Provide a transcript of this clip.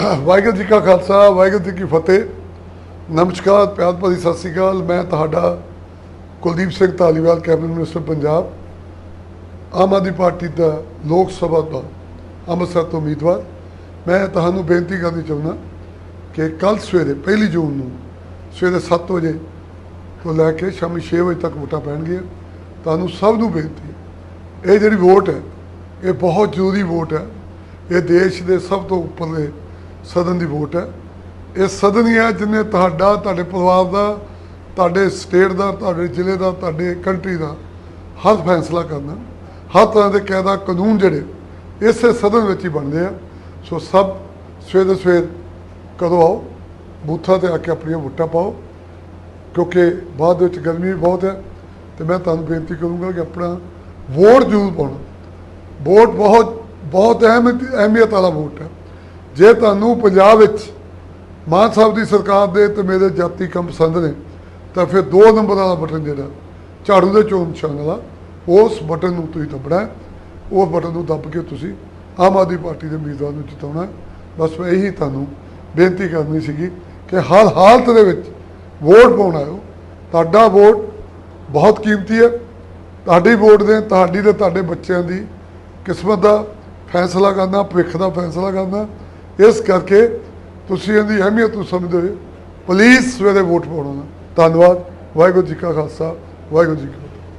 ਵਾਹਿਗੁਰੂ ਜੀ ਕਾ ਖਾਲਸਾ, ਵਾਹਿਗੁਰੂ ਜੀ ਕੀ ਫਤਿਹ। ਨਮਸਕਾਰ, ਪਿਆਰ ਭਰੀ ਸਤਿ ਸ੍ਰੀ ਅਕਾਲ। ਮੈਂ ਤੁਹਾਡਾ Kuldeep Singh Dhaliwal, cabinet minister Punjab. Aam Aadmi party ਦਾ ਲੋਕ ਸਭਾ ਦਾ ਅੰਮ੍ਰਿਤਸਰ ਤੋਂ ਉਮੀਦਵਾਰ। ਮੈਂ ਤੁਹਾਨੂੰ ਬੇਨਤੀ ਕਰਨੀ ਚਾਹੁੰਦਾ ਕਿ ਕੱਲ ਸਵੇਰੇ, ਪਹਿਲੀ ਜੂਨ ਨੂੰ ਸਵੇਰੇ 7 ਵਜੇ ਤੋਂ ਲੈ ਕੇ ਸ਼ਾਮੀ 6 ਵਜੇ ਤੱਕ ਵੋਟਾਂ ਪੈਣਗੀਆਂ। ਤੁਹਾਨੂੰ ਸਭ ਨੂੰ ਬੇਨਤੀ ਇਹ ਜਿਹੜੀ ਵੋਟ ਹੈ, ਇਹ ਬਹੁਤ ਜ਼ਰੂਰੀ ਵੋਟ ਹੈ। ਇਹ ਦੇਸ਼ ਦੇ ਸਭ ਤੋਂ ਉੱਪਰਲੇ ਸਦਨ ਦੀ ਵੋਟ ਹੈ। ਇਹ ਸਦਨ ਹੀ ਹੈ ਜਿਹਨੇ ਤੁਹਾਡਾ, ਤੁਹਾਡੇ ਪਰਿਵਾਰ ਦਾ, ਤੁਹਾਡੇ ਸਟੇਟ ਦਾ, ਤੁਹਾਡੇ ਜ਼ਿਲ੍ਹੇ ਦਾ, ਤੁਹਾਡੇ ਕੰਟਰੀ ਦਾ ਹਰ ਫੈਸਲਾ ਕਰਨਾ। ਹਰ ਤਰ੍ਹਾਂ ਦੇ ਕਾਇਦਾ ਕਾਨੂੰਨ ਜਿਹੜੇ ਇਸੇ ਸਦਨ ਵਿੱਚ ਹੀ ਬਣਦੇ ਆ। ਸੋ ਸਭ ਸਵੇਰੇ ਸਵੇਰ ਕਦੋਂ ਆਓ, ਬੂਥਾਂ ਤੇ ਆ ਕੇ ਆਪਣੀਆਂ ਵੋਟਾਂ ਪਾਓ, ਕਿਉਂਕਿ ਬਾਅਦ ਵਿੱਚ ਗਰਮੀ ਵੀ ਬਹੁਤ ਹੈ। ਤੇ ਮੈਂ ਤੁਹਾਨੂੰ ਬੇਨਤੀ ਕਰੂੰਗਾ ਕਿ ਆਪਣਾ ਵੋਟ ਜ਼ਰੂਰ ਪਾਉਣਾ। ਵੋਟ ਬਹੁਤ ਬਹੁਤ ਅਹਿਮ, ਅਹਿਮੀਅਤ ਵਾਲਾ ਵੋਟ ਹੈ। ਜੇ ਤੁਹਾਨੂੰ ਪੰਜਾਬ ਵਿੱਚ ਮਾਨ ਸਾਹਿਬ ਦੀ ਸਰਕਾਰ ਦੇ ਤੇ ਮੇਰੇ ਜਾਤੀ ਕੰਮ ਪਸੰਦ ਨੇ, ਤਾਂ ਫਿਰ ਦੋ ਨੰਬਰ ਵਾਲਾ ਬਟਨ ਜਿਹੜਾ, ਝਾੜੂ ਦੇ ਚੋਣ ਨਿਸ਼ਾਨ ਵਾਲਾ, ਉਸ ਬਟਨ ਨੂੰ ਤੁਸੀਂ ਦੱਬਣਾ ਹੈ। ਉਸ ਬਟਨ ਨੂੰ ਦੱਬ ਕੇ ਤੁਸੀਂ ਆਮ ਆਦਮੀ ਪਾਰਟੀ ਦੇ ਉਮੀਦਵਾਰ ਨੂੰ ਜਿਤਾਉਣਾ ਬਸ ਮੈਂ ਇਹੀ ਤੁਹਾਨੂੰ ਬੇਨਤੀ ਕਰਨੀ ਸੀਗੀ ਕਿ ਹਰ ਹਾਲਤ ਦੇ ਵਿੱਚ ਵੋਟ ਪਾਉਣ ਆਇਓ। ਤੁਹਾਡਾ ਵੋਟ ਬਹੁਤ ਕੀਮਤੀ ਹੈ। ਤੁਹਾਡੀ ਵੋਟ ਦੇ, ਤੁਹਾਡੀ ਤੇ ਤੁਹਾਡੇ ਬੱਚਿਆਂ ਦੀ ਕਿਸਮਤ ਦਾ ਫੈਸਲਾ ਕਰਨਾ, ਭਵਿੱਖ ਦਾ ਫੈਸਲਾ ਕਰਨਾ। ਇਸ ਕਰਕੇ ਤੁਸੀਂ ਇਹਦੀ ਅਹਿਮੀਅਤ ਨੂੰ ਸਮਝਦੇ ਹੋ ਪਲੀਜ਼ ਸਵੇਰੇ ਵੋਟ ਪਾਉਣਾ। ਧੰਨਵਾਦ। ਵਾਹਿਗੁਰੂ ਜੀ ਕਾ ਖਾਲਸਾ, ਵਾਹਿਗੁਰੂ ਜੀ ਕੀ